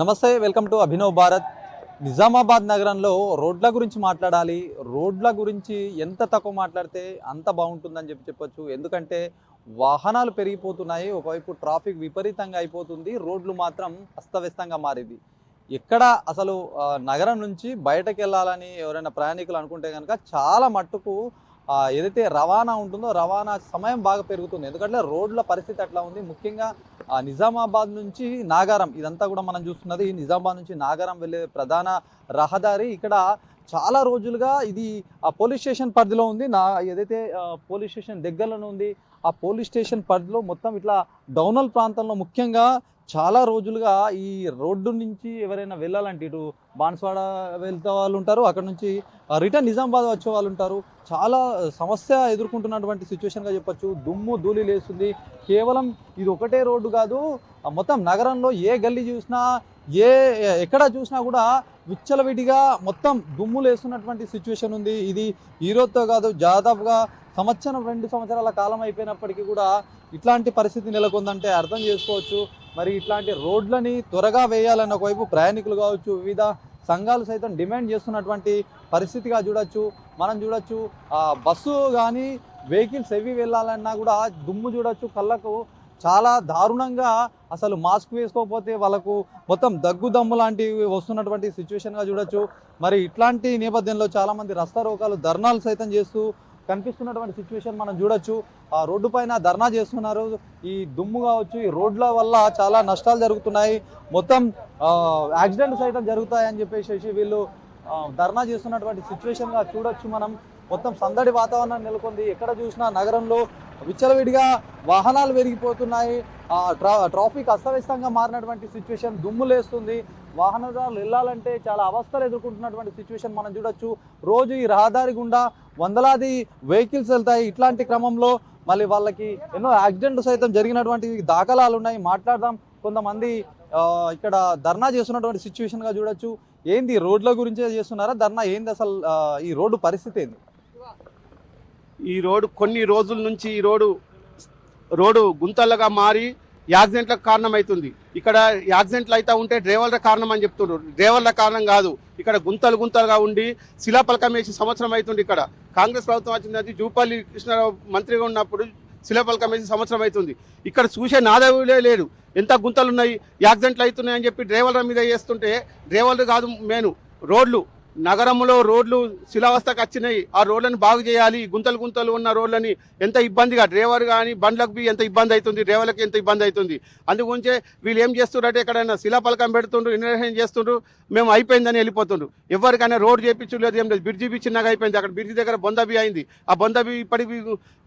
నమస్తే welcome to Abhinav Bharat. Nizamabad నగరంలో రోడ్ల గురించి మాట్లాడాలి. రోడ్ల గురించి ఎంత తక్కువ మాట్లాడితే అంత బాగుంటుందని చెప్పి చెప్పొచ్చు. ఎందుకంటే వాహనాలు పెరిగిపోతున్నాయి. ఒకవైపు ట్రాఫిక్ విపరీతంగా అయిపోతుంది. రోడ్లు మాత్రం అస్తవ్యస్తంగా మారింది. ఎక్కడ అసలు నగరం నుంచి బయటకు వెళ్ళాలని ఎవరైనా ప్రయాణికులు అనుకుంటే కనుక చాలా మట్టుకు ఏదైతే రవాణా ఉంటుందో రవాణా సమయం బాగా పెరుగుతుంది. ఎందుకంటే రోడ్ల పరిస్థితి అట్లా ఉంది? ముఖ్యంగా ఆ నిజామాబాద్ నుంచి నాగారం ఇదంతా కూడా మనం చూస్తున్నది నిజామాబాద్ నుంచి నాగారం వెళ్ళే ప్రధాన రహదారి. ఇక్కడ చాలా రోజులుగా ఇది ఆ పోలీస్ స్టేషన్ పరిధిలో ఉంది. నా ఏదైతే పోలీస్ స్టేషన్ దగ్గరలోనే ఉంది ఆ పోలీస్ స్టేషన్ పరిధిలో మొత్తం ఇట్లా డౌనల్ ప్రాంతంలో ముఖ్యంగా చాలా రోజులుగా ఈ రోడ్డు నుంచి ఎవరైనా వెళ్ళాలంటే ఇటు బాన్స్వాడ వెళ్తే వాళ్ళు ఉంటారు అక్కడ నుంచి రిటర్న్ నిజామాబాద్ వచ్చే వాళ్ళు ఉంటారు. చాలా సమస్య ఎదుర్కొంటున్నటువంటి సిచ్యువేషన్గా చెప్పొచ్చు. దుమ్ము ధూళి లేస్తుంది. కేవలం ఇది ఒకటే రోడ్డు కాదు మొత్తం నగరంలో ఏ గల్లీ చూసినా ఏ ఎక్కడ చూసినా కూడా విచ్చలవిడిగా మొత్తం దుమ్ము లేస్తున్నటువంటి సిచ్యువేషన్ ఉంది. ఇది ఈరోజుతో కాదు దాదాపుగా సంవత్సరం రెండు సంవత్సరాల కాలం అయిపోయినప్పటికీ కూడా ఇట్లాంటి పరిస్థితి నెలకొందంటే అర్థం చేసుకోవచ్చు. మరి ఇట్లాంటి రోడ్లని త్వరగా వేయాలన్న ఒకవైపు ప్రయాణికులు కావచ్చు వివిధ సంఘాలు సైతం డిమాండ్ చేస్తున్నటువంటి పరిస్థితిగా చూడొచ్చు మనం చూడొచ్చు. బస్సు కానీ వెహికల్స్ ఎవి వెళ్ళాలన్నా కూడా దుమ్ము చూడొచ్చు కళ్ళకు చాలా దారుణంగా అసలు మాస్క్ వేసుకోకపోతే వాళ్ళకు మొత్తం దగ్గు దమ్ము లాంటివి వస్తున్నటువంటి సిచ్యువేషన్గా చూడొచ్చు. మరి ఇట్లాంటి నేపథ్యంలో చాలామంది రస్తా రోకాలు ధర్నాలు సైతం చేస్తూ కనిపిస్తున్నటువంటి సిచ్యువేషన్ మనం చూడొచ్చు. ఆ రోడ్డు పైన ధర్నా చేస్తున్నారు. ఈ దుమ్ము కావచ్చు ఈ రోడ్ల వల్ల చాలా నష్టాలు జరుగుతున్నాయి. మొత్తం యాక్సిడెంట్ సైతం జరుగుతాయని చెప్పేసి వీళ్ళు ధర్నా చేస్తున్నటువంటి సిచ్యువేషన్గా చూడొచ్చు మనం. మొత్తం సందడి వాతావరణం నెలకొంది. ఎక్కడ చూసినా నగరంలో విచ్చలవిడిగా వాహనాలు పెరిగిపోతున్నాయి ట్రా ట్రాఫిక్ అస్తవ్యస్తంగా మారినటువంటి సిచ్యువేషన్ దుమ్ము లేస్తుంది. వాహనదారులు వెళ్ళాలంటే చాలా అవస్థలు ఎదుర్కొంటున్నటువంటి సిచ్యువేషన్ మనం చూడొచ్చు. రోజు ఈ రహదారి గుండా వందలాది వెహికల్స్ వెళ్తాయి. ఇట్లాంటి క్రమంలో మళ్ళీ వాళ్ళకి ఎన్నో యాక్సిడెంట్లు సైతం జరిగినటువంటి దాఖలాలు ఉన్నాయి. మాట్లాడదాం. కొంతమంది ఇక్కడ ధర్నా చేస్తున్నటువంటి సిచ్యువేషన్గా చూడొచ్చు. ఏంది రోడ్ల గురించే చేస్తున్నారా? ధర్నా ఏంది అసలు ఈ రోడ్డు పరిస్థితి ఏంది? ఈ రోడ్డు కొన్ని రోజుల నుంచి ఈ రోడ్డు రోడ్డు గుంతలుగా మారి యాక్సిడెంట్లకు కారణమవుతుంది ఇక్కడ యాక్సిడెంట్లు అయితే ఉంటే డ్రైవర్ల కారణం అని చెప్తున్నారు డ్రైవర్ల కారణం కాదు ఇక్కడ గుంతలు గుంతలుగా ఉండి శిలాపలకం వేసి సంవత్సరం అవుతుంది ఇక్కడ. కాంగ్రెస్ ప్రభుత్వం వచ్చింది జూపల్లి కృష్ణారావు మంత్రిగా ఉన్నప్పుడు శిలాపలకం వేసి సంవత్సరం అవుతుంది ఇక్కడ చూసే నాదవులే లేడు ఎంత గుంతలు ఉన్నాయి యాక్సిడెంట్లు అవుతున్నాయి అని చెప్పి డ్రైవర్ల మీద వేస్తుంటే డ్రైవర్లు కాదు మేను రోడ్లు నగరంలో రోడ్లు శిలావస్థకు వచ్చినాయి. ఆ రోడ్లను బాగు చేయాలి. గుంతలు గుంతలు ఉన్న రోడ్లని ఎంత ఇబ్బందిగా డ్రైవర్ కానీ బండ్లకు బి ఎంత ఇబ్బంది అవుతుంది డ్రైవర్లకు ఎంత ఇబ్బంది అవుతుంది. అందుగురించే వీళ్ళు ఏం చేస్తున్నారంటే ఎక్కడైనా శిలాపలకం పెడుతుండ్రు ఇన్వెస్టిగేషన్ చేస్తుండ్రు మేము అయిపోయిందని వెళ్ళిపోతుండ్రు. ఎవరికైనా రోడ్ చేయించలేదు ఏం లేదు. బ్రిడ్జి బి చిన్నగా అయిపోయింది. అక్కడ బ్రిడ్జి దగ్గర బొందబి అయింది. ఆ బొందబి ఇప్పటికి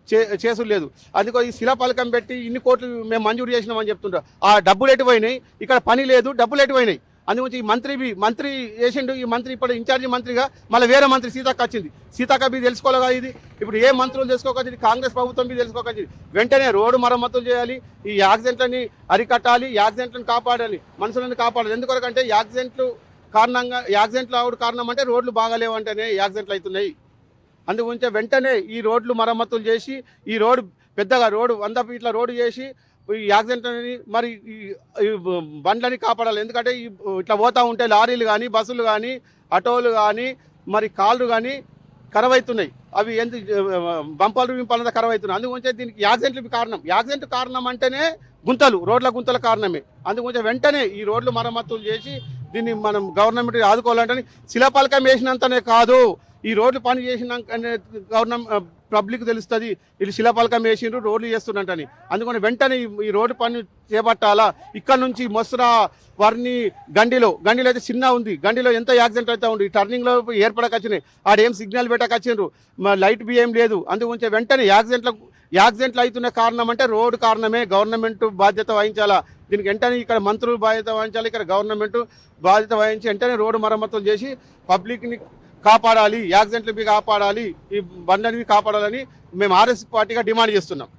చే చేసులేదు. అందుకో ఈ శిలాపలకం పెట్టి ఇన్ని కోట్లు మేము మంజూరు చేసినామని చెప్తుండ్రు. ఆ డబ్బులు ఎటుపోయినాయి ఇక్కడ పని లేదు డబ్బులు ఎటుపోయినాయి అందుగురించి ఈ మంత్రి బి మంత్రి చేసిండు ఈ మంత్రి ఇప్పుడు ఇన్ఛార్జి మంత్రిగా మళ్ళీ వేరే మంత్రి సీతక్క వచ్చింది. సీతక్క బి తెలుసుకోలేగా ఇది? ఇప్పుడు ఏ మంత్రులు తెలుసుకోకొచ్చింది కాంగ్రెస్ ప్రభుత్వం బి తెలుసుకోకొచ్చింది వెంటనే రోడ్డు మరమ్మతులు చేయాలి ఈ యాక్సిడెంట్లని అరికట్టాలి యాక్సిడెంట్లను కాపాడాలి మనుషులను కాపాడాలి. ఎందుకొరకంటే యాక్సిడెంట్లు కారణంగా యాక్సిడెంట్లు ఆవిడ కారణం అంటే రోడ్లు బాగాలేవు అంటేనే యాక్సిడెంట్లు అవుతున్నాయి. అందుగురించే వెంటనే ఈ రోడ్లు మరమ్మతులు చేసి ఈ రోడ్డు పెద్దగా రోడ్డు వంద ఫీట్ల రోడ్డు చేసి ఈ యాక్సిడెంట్లని మరి ఈ బండ్లని కాపాడాలి. ఎందుకంటే ఈ ఇట్లా పోతూ ఉంటే లారీలు కానీ బస్సులు కానీ ఆటోలు కానీ మరి కార్లు కానీ ఖరాబ్ అవుతున్నాయి అవి ఎందుకు బంపాలు వింపాలంతా ఖరాబ్ అవుతున్నాయి అందుగురించే దీనికి యాక్సిడెంట్లు కారణం. యాక్సిడెంట్ కారణం అంటేనే గుంతలు రోడ్ల గుంతల కారణమే. అందుగురించి వెంటనే ఈ రోడ్లు మరమ్మతులు చేసి దీన్ని మనం గవర్నమెంట్ ఆదుకోవాలంటే శిలాపలకం వేసినంతనే కాదు. ఈ రోడ్లు పని చేసినాక గవర్నమెంట్ పబ్లిక్ తెలుస్తుంది. వీళ్ళు శిలాపలకం వేసిండ్రు రోడ్లు చేస్తున్నట్టని అందుకని వెంటనే ఈ- రోడ్డు పని చేపట్టాలా? ఇక్కడ నుంచి మొసరా వర్ని గండిలో. గండిలో అయితే చిన్న ఉంది. గండిలో ఎంత యాక్సిడెంట్ అయితే ఉంది టర్నింగ్లో ఏర్పడక ఏర్పడకొచ్చినాయి ఆడేం సిగ్నల్ పెట్టకొచ్చిండ్రు వచ్చిండ్రు. లైట్ బి ఏం లేదు. అందుగురించి వెంటనే యాక్సిడెంట్లకు యాక్సిడెంట్లు అవుతున్న కారణం అంటే రోడ్డు కారణమే. గవర్నమెంట్ బాధ్యత వహించాలా? దీనికి వెంటనే ఇక్కడ మంత్రులు బాధ్యత వహించాలి. ఇక్కడ గవర్నమెంట్ బాధ్యత వహించి వెంటనే రోడ్డు మరమ్మతులు చేసి పబ్లిక్ని కాపాడాలి యాక్సిడెంట్లు కాపాడాలి ఈ బండ్లని కాపాడాలని మేము ఆర్ఎస్ పార్టీగా డిమాండ్ చేస్తున్నాం.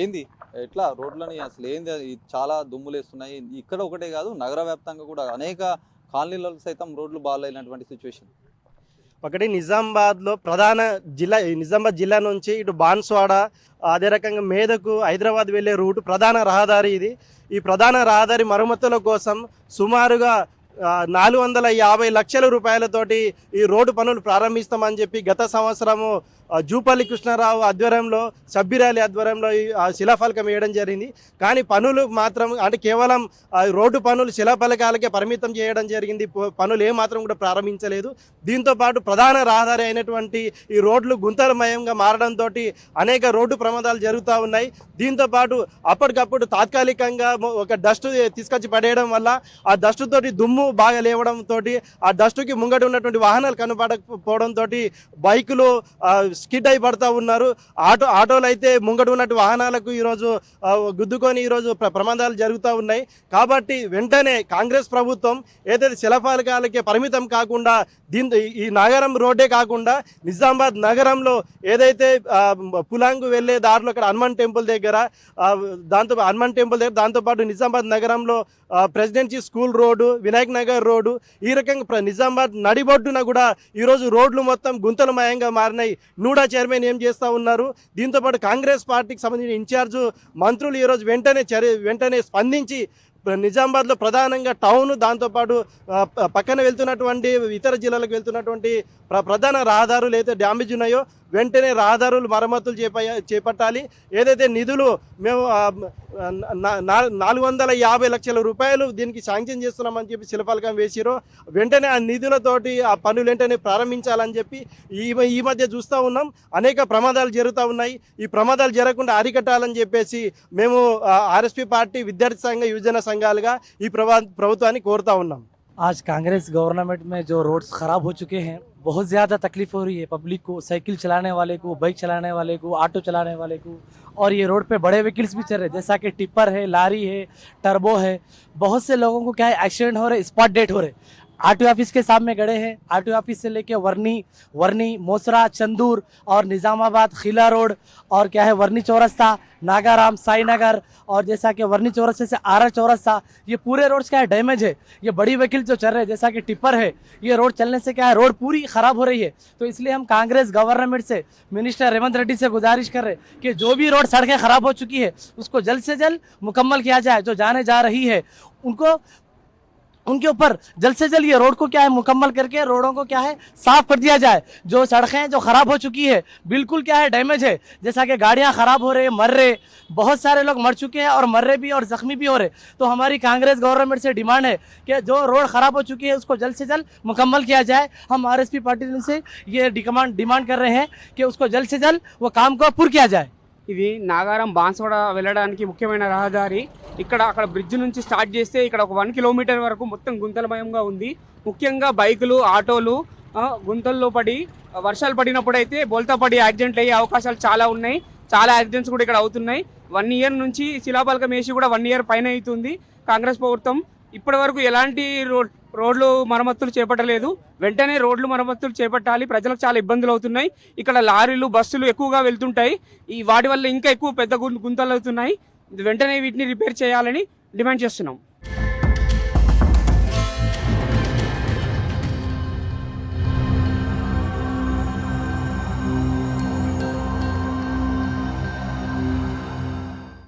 ఏంది? ఎట్లా? రోడ్లని అసలు ఏంది? అది చాలా దుమ్ములేస్తున్నాయి. ఇక్కడ ఒకటే కాదు నగర వ్యాప్తంగా కూడా అనేక కాలనీలలో సైతం రోడ్లు బాగాలేనటువంటి సిచ్యువేషన్ ఒకటి నిజామాబాద్లో ప్రధాన జిల్లా ఈ నిజామాబాద్ జిల్లా నుంచి ఇటు బాన్స్వాడ అదే రకంగా మేదకు హైదరాబాద్ వెళ్ళే రూట్ ప్రధాన రహదారి ఇది. ఈ ప్రధాన రహదారి మరమ్మతుల కోసం సుమారుగా నాలుగు వందల యాభై లక్షల రూపాయలతోటి ఈ రోడ్డు పనులు ప్రారంభిస్తామని చెప్పి గత సంవత్సరము జూపల్లి కృష్ణారావు ఆధ్వర్యంలో సబ్బిరాలి ఆధ్వర్యంలో శిలాఫలకం వేయడం జరిగింది. కానీ పనులు మాత్రం అంటే కేవలం రోడ్డు పనులు శిలాఫలకాలకే పరిమితం చేయడం జరిగింది. పనులు ఏమాత్రం కూడా ప్రారంభించలేదు. దీంతో పాటు ప్రధాన రహదారి అయినటువంటి ఈ రోడ్లు గుంతలమయంగా మారడంతో అనేక రోడ్డు ప్రమాదాలు జరుగుతూ ఉన్నాయి. దీంతో పాటు అప్పటికప్పుడు తాత్కాలికంగా ఒక డస్ట్ తీసుకొచ్చి పడేయడం వల్ల ఆ డస్ట్ తోటి దుమ్ము బాగా లేవడం తోటి ఆ డస్ట్కి ముంగట ఉన్నటువంటి వాహనాలు కనపడకపోవడంతో బైకులు స్కిడ్ అయి పడతా ఉన్నారు. ఆటో ఆటోలు అయితే ముంగట ఉన్నటువంటి వాహనాలకు ఈరోజు గుద్దుకొని ఈరోజు ప్రమాదాలు జరుగుతూ ఉన్నాయి. కాబట్టి వెంటనే కాంగ్రెస్ ప్రభుత్వం ఏదైతే శిలఫలకాలకే పరిమితం కాకుండా దీంతో ఈ- నగరం రోడ్డే కాకుండా నిజామాబాద్ నగరంలో ఏదైతే పులాంగు వెళ్ళే దారిలో ఇక్కడ హనుమాన్ టెంపుల్ దగ్గర దాంతో హనుమాన్ టెంపుల్ దగ్గర దాంతోపాటు నిజామాబాద్ నగరంలో presidency school road Vinayak Nagar road ఈ రకంగా నిజామాబాద్ నడిబొడ్డున కూడా ఈరోజు రోడ్లు మొత్తం గుంతలమయంగా మారినాయి. నూడా చైర్మన్ ఏం చేస్తూ ఉన్నారు? దీంతోపాటు కాంగ్రెస్ పార్టీకి సంబంధించిన ఇన్ఛార్జ్ మంత్రులు ఈరోజు వెంటనే చర్య వెంటనే స్పందించి నిజామాబాద్లో ప్రధానంగా టౌన్ దాంతోపాటు పక్కన వెళ్తున్నటువంటి ఇతర జిల్లాలకు వెళ్తున్నటువంటి ప్రధాన రహదారులు అయితే డ్యామేజ్ ఉన్నాయో వెంటనే రహదారులు మరమ్మతులు చేప చేపట్టాలి. ఏదైతే నిధులు మేము నాలుగు వందల యాభై లక్షల రూపాయలు దీనికి శాంక్షన్ చేస్తున్నామని చెప్పి శిలఫలకం వేసిరో వెంటనే ఆ నిధులతోటి ఆ పనులు వెంటనే ప్రారంభించాలని చెప్పి ఈ మ- ఈ మధ్య చూస్తూ ఉన్నాం అనేక ప్రమాదాలు జరుగుతూ ఉన్నాయి ఈ ప్రమాదాలు జరగకుండా అరికట్టాలని చెప్పేసి మేము ఆర్ఎస్పీ పార్టీ విద్యార్థి సంఘ యువజన సంఘాలుగా ఈ ప్రభా ప్రభుత్వాన్ని కోరుతా ఉన్నాం आज कांग्रेस गवर्नमेंट में जो रोड्स खराब हो चुके हैं बहुत ज़्यादा तकलीफ़ हो रही है पब्लिक को, साइकिल चलाने वाले को, बाइक चलाने वाले को, ऑटो चलाने वाले को। और ये रोड पे बड़े व्हीकल्स भी चल रहे हैं, जैसा कि टिप्पर है, लारी है, टर्बो है। बहुत से लोगों को क्या है, एक्सीडेंट हो रहे, स्पॉट डेट हो रहे। आर ऑफ़िस के सामने गड़े हैं। आरटीओ ऑफ़िस से लेके वर्नी वर्नी मोसरा, चंदूर और निज़ामाबाद, खिला रोड और क्या है वर्नी चौरस्ता, नागाराम साई नगर और जैसा कि वर्नी चौरस्ते से आरा चौरस्ता, ये पूरे रोड्स क्या है डैमेज है। ये बड़ी व्हीकल जो चल रहे हैं, जैसा कि टिप्पर है, ये रोड चलने से क्या है, रोड पूरी खराब हो रही है। तो इसलिए हम कांग्रेस गवर्नमेंट से, मिनिस्टर रेवंत रेड्डी से गुजारिश कर रहे हैं कि जो भी रोड सड़कें खराब हो चुकी है, उसको जल्द से जल्द मुकम्मल किया जाए, जो जाने जा रही है, उनको उनके ऊपर जल्द से जल्द ये रोड को क्या है मुकम्मल करके रोडों को क्या है साफ़ कर दिया जाए। जो सड़कें जो खराब हो चुकी है, बिल्कुल क्या है डैमेज है। जैसा कि गाड़ियाँ खराब हो रहे मर रहे बहुत सारे लोग मर चुके हैं और मर रहे भी और जख्मी भी हो रहे तो हमारी कांग्रेस गवर्नमेंट से डिमांड है कि जो रोड खराब हो चुकी है, उसको जल्द से जल्द मुकम्मल किया जाए। हम आरएसपी पार्टी से ये डिमांड डिमांड कर रहे हैं कि उसको जल्द से जल्द वो काम को पूर्ण किया जाए। ఇది నాగారం బాన్సవాడ వెళ్ళడానికి ముఖ్యమైన రహదారి. ఇక్కడ అక్కడ బ్రిడ్జ్ నుంచి స్టార్ట్ చేస్తే ఇక్కడ ఒక వన్ కిలోమీటర్ వరకు మొత్తం గుంతలమయంగా ఉంది. ముఖ్యంగా బైకులు ఆటోలు గుంతల్లో పడి వర్షాలు పడినప్పుడు అయితే బోల్తా పడి యాక్సిడెంట్లు అయ్యే అవకాశాలు చాలా ఉన్నాయి. చాలా యాక్సిడెంట్స్ కూడా ఇక్కడ అవుతున్నాయి. వన్ ఇయర్ నుంచి శిలాపలకం వేసి కూడా వన్ ఇయర్ పైన అవుతుంది. కాంగ్రెస్ ప్రభుత్వం ఇప్పటి వరకు ఎలాంటి రోడ్ రోడ్లు మరమ్మతులు చేపట్టలేదు. వెంటనే రోడ్లు మరమ్మతులు చేపట్టాలి. ప్రజలకు చాలా ఇబ్బందులు అవుతున్నాయి. ఇక్కడ లారీలు బస్సులు ఎక్కువగా వెళ్తుంటాయి. ఈ వాటి వల్ల ఇంకా ఎక్కువ పెద్ద గుంతలు అవుతున్నాయి. వెంటనే వీటిని రిపేర్ చేయాలని డిమాండ్ చేస్తున్నాం.